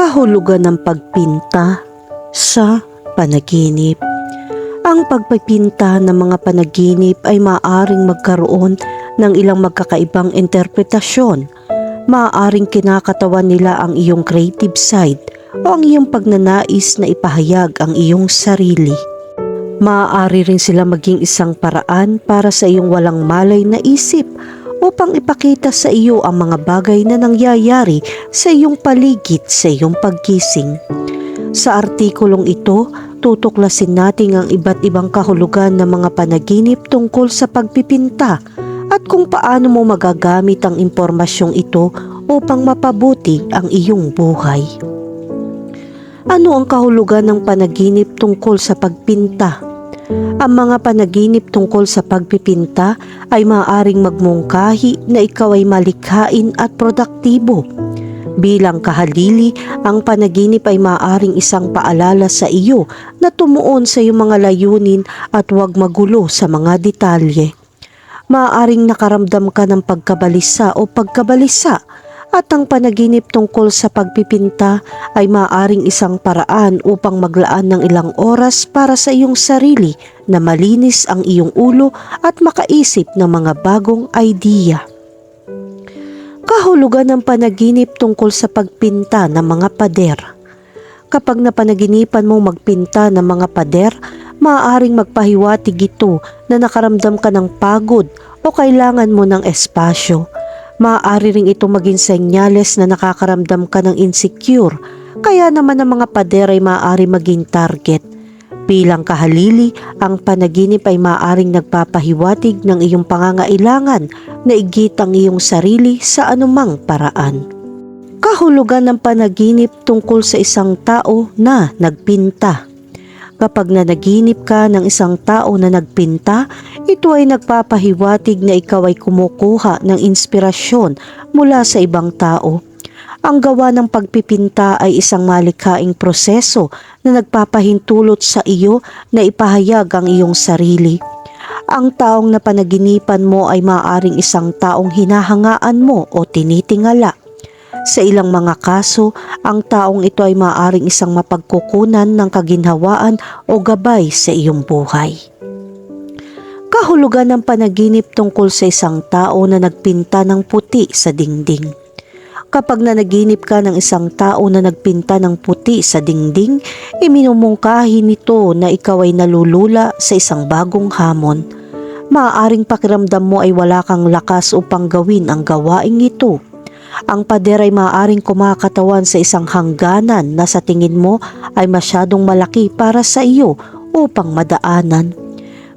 kahulugan ng pagpinta sa panaginip. Ang pagpipinta ng mga panaginip ay maaaring magkaroon ng ilang magkakaibang interpretasyon. Maaaring kinakatawan nila ang iyong creative side o ang iyong pagnanais na ipahayag ang iyong sarili. Maaari rin sila maging isang paraan para sa iyong walang malay na isip upang ipakita sa iyo ang mga bagay na nangyayari sa iyong paligid sa iyong pagkising. Sa artikulong ito, tutuklasin natin ang iba't ibang kahulugan ng mga panaginip tungkol sa pagpipinta at kung paano mo magagamit ang impormasyong ito upang mapabuti ang iyong buhay. Ano ang kahulugan ng panaginip tungkol sa pagpinta? Ang mga panaginip tungkol sa pagpipinta ay maaaring magmungkahi na ikaw ay malikhain at produktibo. Bilang kahalili, ang panaginip ay maaaring isang paalala sa iyo na tumuon sa iyong mga layunin at huwag magulo sa mga detalye. Maaaring nakaramdam ka ng pagkabalisa o pagkabalisa at ang panaginip tungkol sa pagpipinta ay maaaring isang paraan upang maglaan ng ilang oras para sa iyong sarili na malinis ang iyong ulo at makaisip ng mga bagong idea. Kahulugan ng panaginip tungkol sa pagpinta ng mga pader. Kapag napanaginipan mo magpinta ng mga pader, maaaring magpahiwatig ito na nakaramdam ka ng pagod o kailangan mo ng espasyo. Maaari ring ito maging senyales na nakakaramdam ka ng insecure, kaya naman ang mga pader ay maaari maging target. Bilang kahalili, ang panaginip ay maaaring nagpapahiwatig ng iyong pangangailangan na igit ang iyong sarili sa anumang paraan. Kahulugan ng panaginip tungkol sa isang tao na nagpinta. Kapag nanaginip ka ng isang tao na nagpinta, ito ay nagpapahiwatig na ikaw ay kumukuha ng inspirasyon mula sa ibang tao. Ang gawa ng pagpipinta ay isang malikhaing proseso na nagpapahintulot sa iyo na ipahayag ang iyong sarili. Ang taong napanaginipan mo ay maaring isang taong hinahangaan mo o tinitingala. Sa ilang mga kaso, ang taong ito ay maaring isang mapagkukunan ng kaginhawaan o gabay sa iyong buhay. Kahulugan ng panaginip tungkol sa isang tao na nagpinta ng puti sa dingding. Kapag nanaginip ka ng isang tao na nagpinta ng puti sa dingding, iminumungkahi nito na ikaw ay nalulula sa isang bagong hamon. Maaaring pakiramdam mo ay wala kang lakas upang gawin ang gawaing ito. Ang pader ay maaaring kumakatawan sa isang hangganan na sa tingin mo ay masyadong malaki para sa iyo upang madaanan.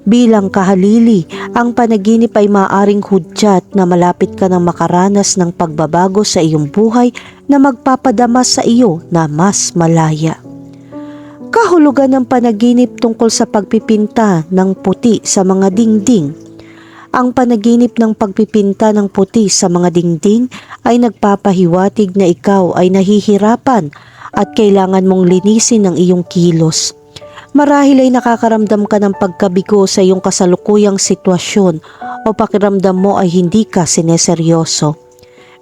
Bilang kahalili, ang panaginip ay maaaring hudyat na malapit ka ng makaranas ng pagbabago sa iyong buhay na magpapadama sa iyo na mas malaya. Kahulugan ng panaginip tungkol sa pagpipinta ng puti sa mga dingding. Ang panaginip ng pagpipinta ng puti sa mga dingding ay nagpapahiwatig na ikaw ay nahihirapan at kailangan mong linisin ang iyong kilos. Marahil ay nakakaramdam ka ng pagkabigo sa iyong kasalukuyang sitwasyon o pakiramdam mo ay hindi ka sineseryoso.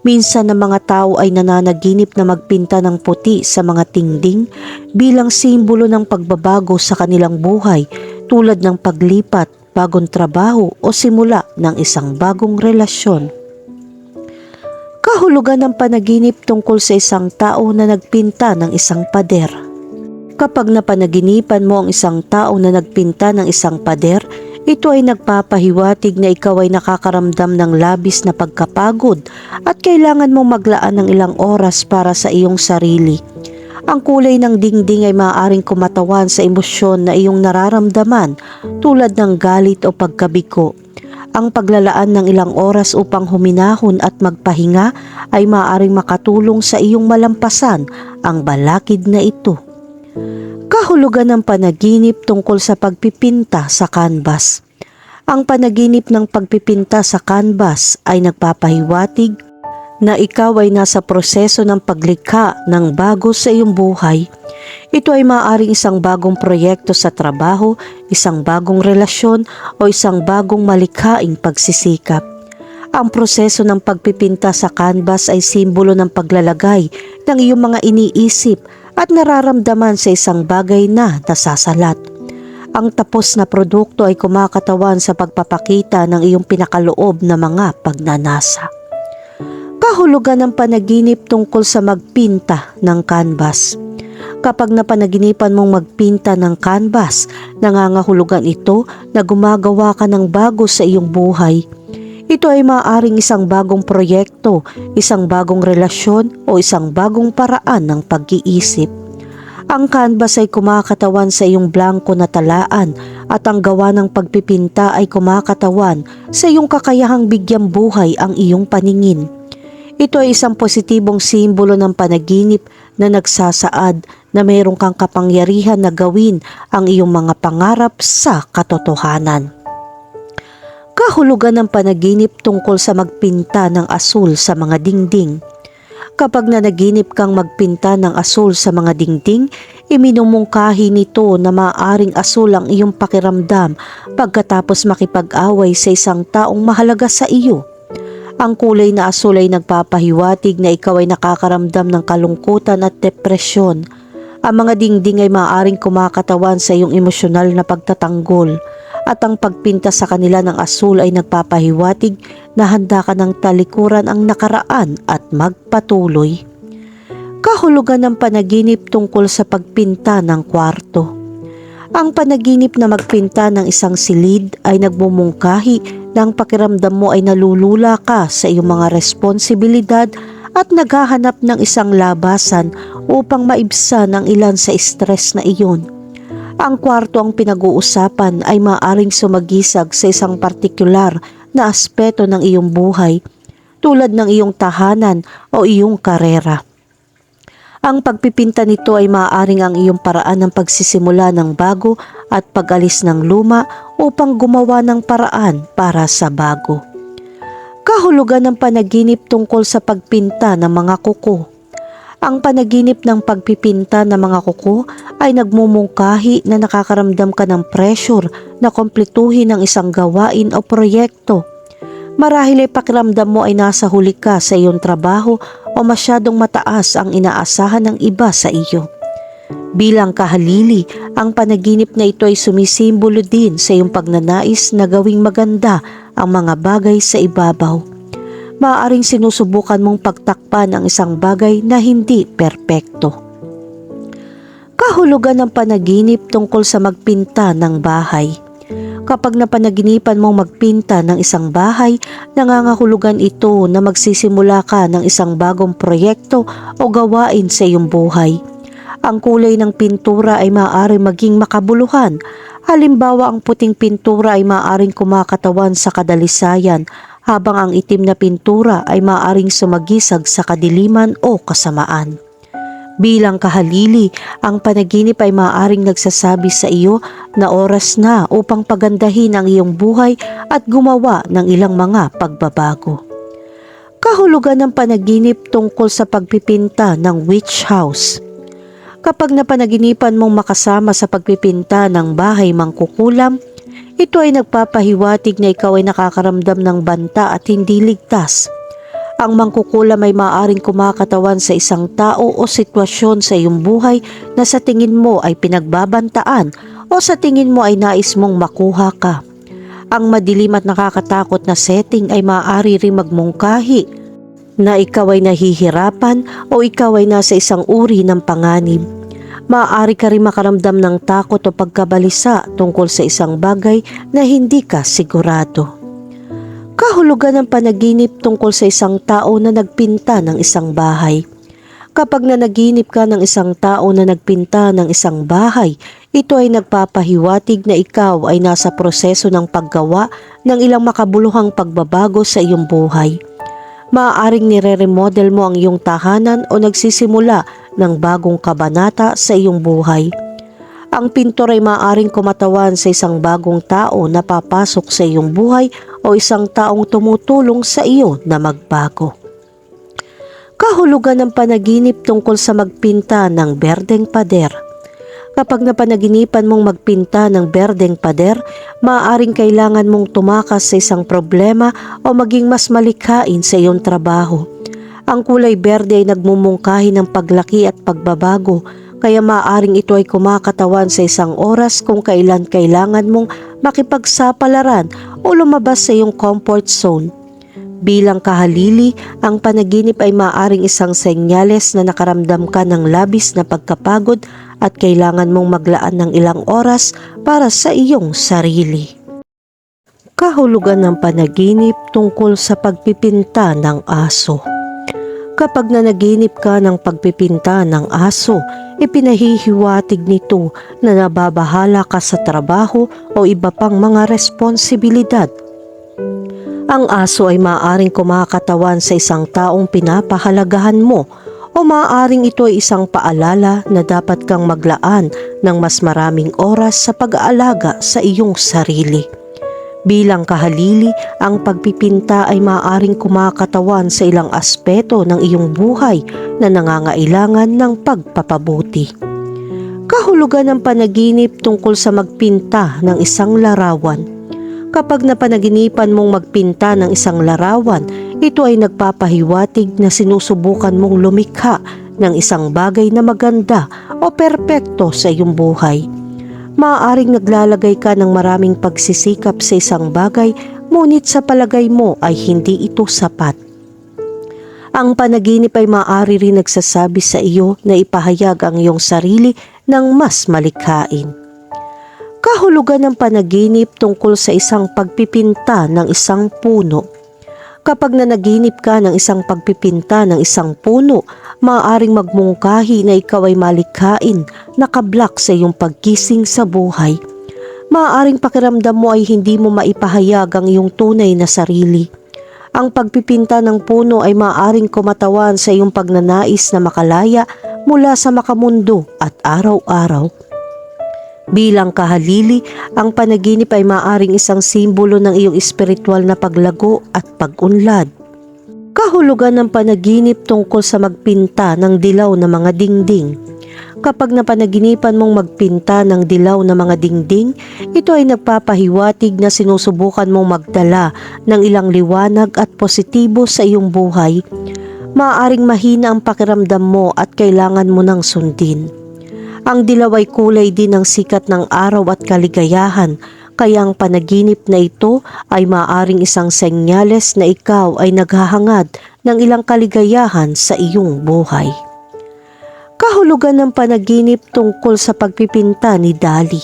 Minsan ng mga tao ay nananaginip na magpinta ng puti sa mga tingding bilang simbolo ng pagbabago sa kanilang buhay tulad ng paglipat, bagong trabaho o simula ng isang bagong relasyon. Kahulugan ng panaginip tungkol sa isang tao na nagpinta ng isang pader. Kapag napanaginipan mo ang isang tao na nagpinta ng isang pader, ito ay nagpapahiwatig na ikaw ay nakakaramdam ng labis na pagkapagod at kailangan mong maglaan ng ilang oras para sa iyong sarili. Ang kulay ng dingding ay maaaring kumatawan sa emosyon na iyong nararamdaman tulad ng galit o pagkabiko. Ang paglalaan ng ilang oras upang huminahon at magpahinga ay maaaring makatulong sa iyong malampasan ang balakid na ito kahulugan ng panaginip tungkol sa pagpipinta sa canvas. Ang panaginip ng pagpipinta sa canvas ay nagpapahiwatig na ikaw ay nasa proseso ng paglikha ng bago sa iyong buhay. Ito ay maaaring isang bagong proyekto sa trabaho, isang bagong relasyon o isang bagong malikhaing pagsisikap. Ang proseso ng pagpipinta sa canvas ay simbolo ng paglalagay ng iyong mga iniisip at nararamdaman sa isang bagay na nasasalat. Ang tapos na produkto ay kumakatawan sa pagpapakita ng iyong pinakaloob na mga pagnanasa. Kahulugan ng panaginip tungkol sa magpinta ng canvas. Kapag napanaginipan mong magpinta ng canvas, nangangahulugan ito na gumagawa ka ng bago sa iyong buhay. Ito ay maaaring isang bagong proyekto, isang bagong relasyon o isang bagong paraan ng pag-iisip. Ang canvas ay kumakatawan sa iyong blanko na talaan at ang gawa ng pagpipinta ay kumakatawan sa iyong kakayahang bigyang buhay ang iyong paningin. Ito ay isang positibong simbolo ng panaginip na nagsasaad na mayroon kang kapangyarihan na gawin ang iyong mga pangarap sa katotohanan. Kahulugan ng panaginip tungkol sa magpinta ng asul sa mga dingding. Kapag nanaginip kang magpinta ng asul sa mga dingding, iminumungkahi nito na maaring asul ang iyong pakiramdam pagkatapos makipag-away sa isang taong mahalaga sa iyo. Ang kulay na asul ay nagpapahiwatig na ikaw ay nakakaramdam ng kalungkutan at depresyon. Ang mga dingding ay maaaring kumakatawan sa iyong emosyonal na pagtatanggol at ang pagpinta sa kanila ng asul ay nagpapahiwatig na handa ka ng talikuran ang nakaraan at magpatuloy. Kahulugan ng panaginip tungkol sa pagpinta ng kwarto. Ang panaginip na magpinta ng isang silid ay nagmumungkahi na pakiramdam mo ay nalulula ka sa iyong mga responsibilidad at naghahanap ng isang labasan upang maibsan ang ilan sa stress na iyon. Ang kwarto ang pinag-uusapan ay maaring sumagisag sa isang partikular na aspeto ng iyong buhay tulad ng iyong tahanan o iyong karera. Ang pagpipinta nito ay maaaring ang iyong paraan ng pagsisimula ng bago at pag-alis ng luma upang gumawa ng paraan para sa bago. Kahulugan ng panaginip tungkol sa pagpinta ng mga kuko. Ang panaginip ng pagpipinta ng mga kuko ay nagmumungkahi na nakakaramdam ka ng pressure na kompletuhin ang isang gawain o proyekto. Marahil ay pakiramdam mo ay nasa huli ka sa iyong trabaho o masyadong mataas ang inaasahan ng iba sa iyo. Bilang kahalili, ang panaginip na ito ay sumisimbolo din sa iyong pagnanais na gawing maganda ang mga bagay sa ibabaw maaaring sinusubukan mong pagtakpan ang isang bagay na hindi perpekto. Kahulugan ng panaginip tungkol sa magpinta ng bahay. Kapag napanaginipan mong magpinta ng isang bahay, nangangahulugan ito na magsisimula ka ng isang bagong proyekto o gawain sa iyong buhay. Ang kulay ng pintura ay maaari maging makabuluhan. Halimbawa, ang puting pintura ay maaaring kumakatawan sa kadalisayan habang ang itim na pintura ay maaring sumagisag sa kadiliman o kasamaan. Bilang kahalili, ang panaginip ay maaaring nagsasabi sa iyo na oras na upang pagandahin ang iyong buhay at gumawa ng ilang mga pagbabago. Kahulugan ng panaginip tungkol sa pagpipinta ng witch house. Kapag napanaginipan mong makasama sa pagpipinta ng bahay mangkukulam, ito ay nagpapahiwatig na ikaw ay nakakaramdam ng banta at hindi ligtas. Ang mangkukulam ay maaaring kumakatawan sa isang tao o sitwasyon sa iyong buhay na sa tingin mo ay pinagbabantaan o sa tingin mo ay nais mong makuha ka. Ang madilim at nakakatakot na setting ay maaari ring magmungkahi na ikaw ay nahihirapan o ikaw ay nasa isang uri ng panganib maaari ka rin makaramdam ng takot o pagkabalisa tungkol sa isang bagay na hindi ka sigurado. Kahulugan ng panaginip tungkol sa isang tao na nagpinta ng isang bahay. Kapag nanaginip ka ng isang tao na nagpinta ng isang bahay, ito ay nagpapahiwatig na ikaw ay nasa proseso ng paggawa ng ilang makabuluhang pagbabago sa iyong buhay. Maaaring nire-remodel mo ang iyong tahanan o nagsisimula ng bagong kabanata sa iyong buhay. Ang pintor ay maaaring kumatawan sa isang bagong tao na papasok sa iyong buhay o isang taong tumutulong sa iyo na magbago. Kahulugan ng panaginip tungkol sa magpinta ng berdeng pader. Kapag napanaginipan mong magpinta ng berdeng pader, maaaring kailangan mong tumakas sa isang problema o maging mas malikhain sa iyong trabaho. Ang kulay berde ay nagmumungkahi ng paglaki at pagbabago, kaya maaaring ito ay kumakatawan sa isang oras kung kailan kailangan mong makipagsapalaran o lumabas sa iyong comfort zone. Bilang kahalili, ang panaginip ay maaaring isang senyales na nakaramdam ka ng labis na pagkapagod at kailangan mong maglaan ng ilang oras para sa iyong sarili. Kahulugan ng panaginip tungkol sa pagpipinta ng aso. Kapag nanaginip ka ng pagpipinta ng aso, ipinahihiwatig nito na nababahala ka sa trabaho o iba pang mga responsibilidad ang aso ay maaaring kumakatawan sa isang taong pinapahalagahan mo o maaaring ito ay isang paalala na dapat kang maglaan ng mas maraming oras sa pag-aalaga sa iyong sarili. Bilang kahalili, ang pagpipinta ay maaaring kumakatawan sa ilang aspeto ng iyong buhay na nangangailangan ng pagpapabuti. Kahulugan ng panaginip tungkol sa magpinta ng isang larawan Kapag napanaginipan mong magpinta ng isang larawan, ito ay nagpapahiwatig na sinusubukan mong lumikha ng isang bagay na maganda o perpekto sa iyong buhay. Maaaring naglalagay ka ng maraming pagsisikap sa isang bagay ngunit sa palagay mo ay hindi ito sapat. Ang panaginip ay maaari rin nagsasabi sa iyo na ipahayag ang iyong sarili ng mas malikhain kahulugan ng panaginip tungkol sa isang pagpipinta ng isang puno. Kapag nanaginip ka ng isang pagpipinta ng isang puno, maaaring magmungkahi na ikaw ay malikhain, nakablak sa iyong pagkising sa buhay. Maaaring pakiramdam mo ay hindi mo maipahayag ang iyong tunay na sarili. Ang pagpipinta ng puno ay maaaring kumatawan sa iyong pagnanais na makalaya mula sa makamundo at araw-araw. Bilang kahalili, ang panaginip ay maaring isang simbolo ng iyong espiritual na paglago at pag-unlad. Kahulugan ng panaginip tungkol sa magpinta ng dilaw na mga dingding. Kapag napanaginipan mong magpinta ng dilaw na mga dingding, ito ay nagpapahiwatig na sinusubukan mong magdala ng ilang liwanag at positibo sa iyong buhay. Maaaring mahina ang pakiramdam mo at kailangan mo ng sundin. Ang dilaw ay kulay din ng sikat ng araw at kaligayahan, kaya ang panaginip na ito ay maaring isang senyales na ikaw ay naghahangad ng ilang kaligayahan sa iyong buhay. Kahulugan ng panaginip tungkol sa pagpipinta ni Dali.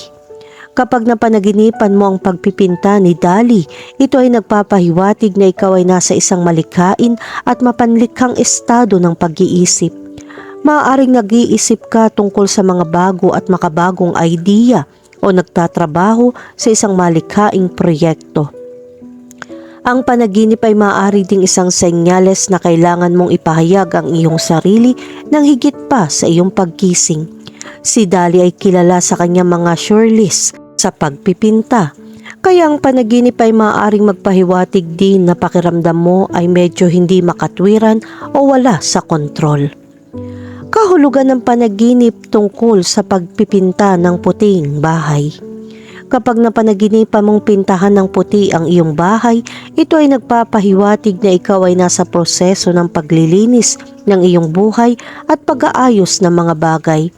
Kapag napanaginipan mo ang pagpipinta ni Dali, ito ay nagpapahiwatig na ikaw ay nasa isang malikhain at mapanlikhang estado ng pag-iisip maaaring nag-iisip ka tungkol sa mga bago at makabagong idea o nagtatrabaho sa isang malikhaing proyekto. Ang panaginip ay maaari ding isang senyales na kailangan mong ipahayag ang iyong sarili ng higit pa sa iyong pagkising. Si Dali ay kilala sa kanyang mga sure sa pagpipinta. Kaya ang panaginip ay maaaring magpahiwatig din na pakiramdam mo ay medyo hindi makatwiran o wala sa kontrol kahulugan ng panaginip tungkol sa pagpipinta ng puting bahay. Kapag napanaginipan mong pintahan ng puti ang iyong bahay, ito ay nagpapahiwatig na ikaw ay nasa proseso ng paglilinis ng iyong buhay at pag-aayos ng mga bagay.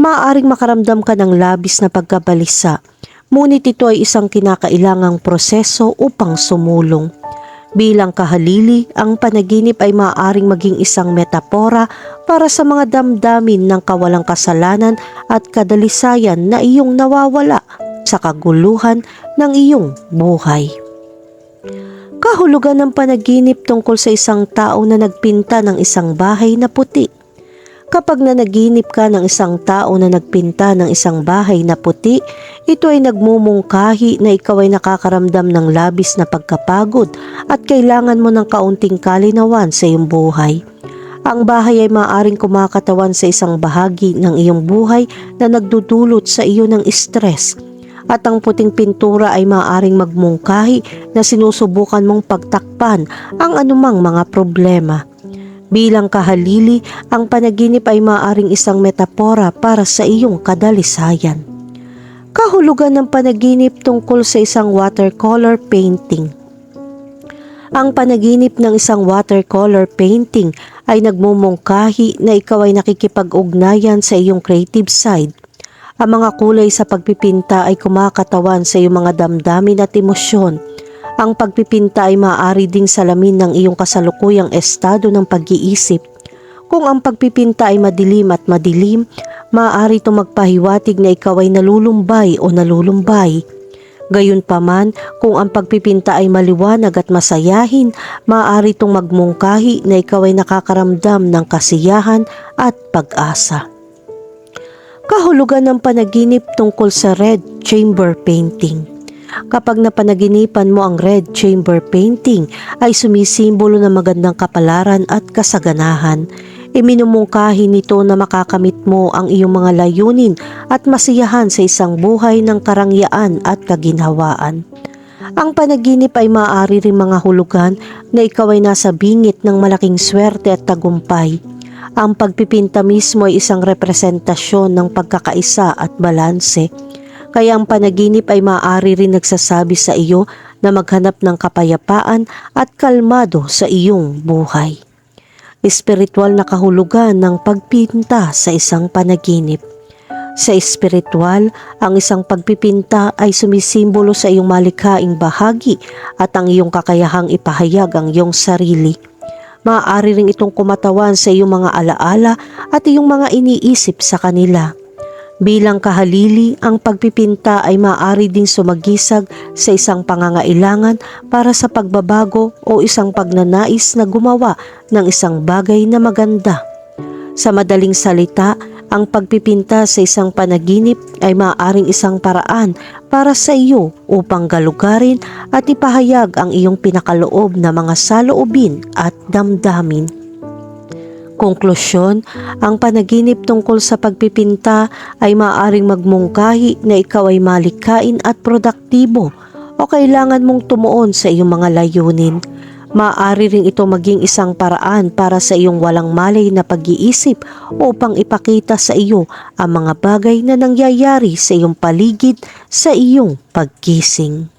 Maaaring makaramdam ka ng labis na pagkabalisa, ngunit ito ay isang kinakailangang proseso upang sumulong. Bilang kahalili, ang panaginip ay maaaring maging isang metapora para sa mga damdamin ng kawalang kasalanan at kadalisayan na iyong nawawala sa kaguluhan ng iyong buhay. Kahulugan ng panaginip tungkol sa isang tao na nagpinta ng isang bahay na puti Kapag nanaginip ka ng isang tao na nagpinta ng isang bahay na puti, ito ay nagmumungkahi na ikaw ay nakakaramdam ng labis na pagkapagod at kailangan mo ng kaunting kalinawan sa iyong buhay. Ang bahay ay maaring kumakatawan sa isang bahagi ng iyong buhay na nagdudulot sa iyo ng stress at ang puting pintura ay maaring magmungkahi na sinusubukan mong pagtakpan ang anumang mga problema. Bilang kahalili, ang panaginip ay maaaring isang metapora para sa iyong kadalisayan. Kahulugan ng panaginip tungkol sa isang watercolor painting. Ang panaginip ng isang watercolor painting ay nagmumungkahi na ikaw ay nakikipag-ugnayan sa iyong creative side. Ang mga kulay sa pagpipinta ay kumakatawan sa iyong mga damdamin at emosyon. Ang pagpipinta ay maaari ding salamin ng iyong kasalukuyang estado ng pag-iisip. Kung ang pagpipinta ay madilim at madilim, maaari itong magpahiwatig na ikaw ay nalulumbay o nalulumbay. Gayunpaman, kung ang pagpipinta ay maliwanag at masayahin, maaari itong magmungkahi na ikaw ay nakakaramdam ng kasiyahan at pag-asa. Kahulugan ng panaginip tungkol sa red chamber painting. Kapag napanaginipan mo ang red chamber painting ay sumisimbolo ng magandang kapalaran at kasaganahan. Iminumungkahi nito na makakamit mo ang iyong mga layunin at masiyahan sa isang buhay ng karangyaan at kaginhawaan. Ang panaginip ay maaari rin mga hulugan na ikaw ay nasa bingit ng malaking swerte at tagumpay. Ang pagpipinta mismo ay isang representasyon ng pagkakaisa at balanse. Kaya ang panaginip ay maaari rin nagsasabi sa iyo na maghanap ng kapayapaan at kalmado sa iyong buhay. Espiritual na kahulugan ng pagpinta sa isang panaginip. Sa espiritual, ang isang pagpipinta ay sumisimbolo sa iyong malikhaing bahagi at ang iyong kakayahang ipahayag ang iyong sarili. Maaari rin itong kumatawan sa iyong mga alaala at iyong mga iniisip sa kanila. Bilang kahalili, ang pagpipinta ay maaari ding sumagisag sa isang pangangailangan para sa pagbabago o isang pagnanais na gumawa ng isang bagay na maganda. Sa madaling salita, ang pagpipinta sa isang panaginip ay maaaring isang paraan para sa iyo upang galugarin at ipahayag ang iyong pinakaloob na mga saloobin at damdamin. Konklusyon, ang panaginip tungkol sa pagpipinta ay maaaring magmungkahi na ikaw ay malikain at produktibo o kailangan mong tumuon sa iyong mga layunin. Maaari rin ito maging isang paraan para sa iyong walang malay na pag-iisip upang ipakita sa iyo ang mga bagay na nangyayari sa iyong paligid sa iyong pagkising.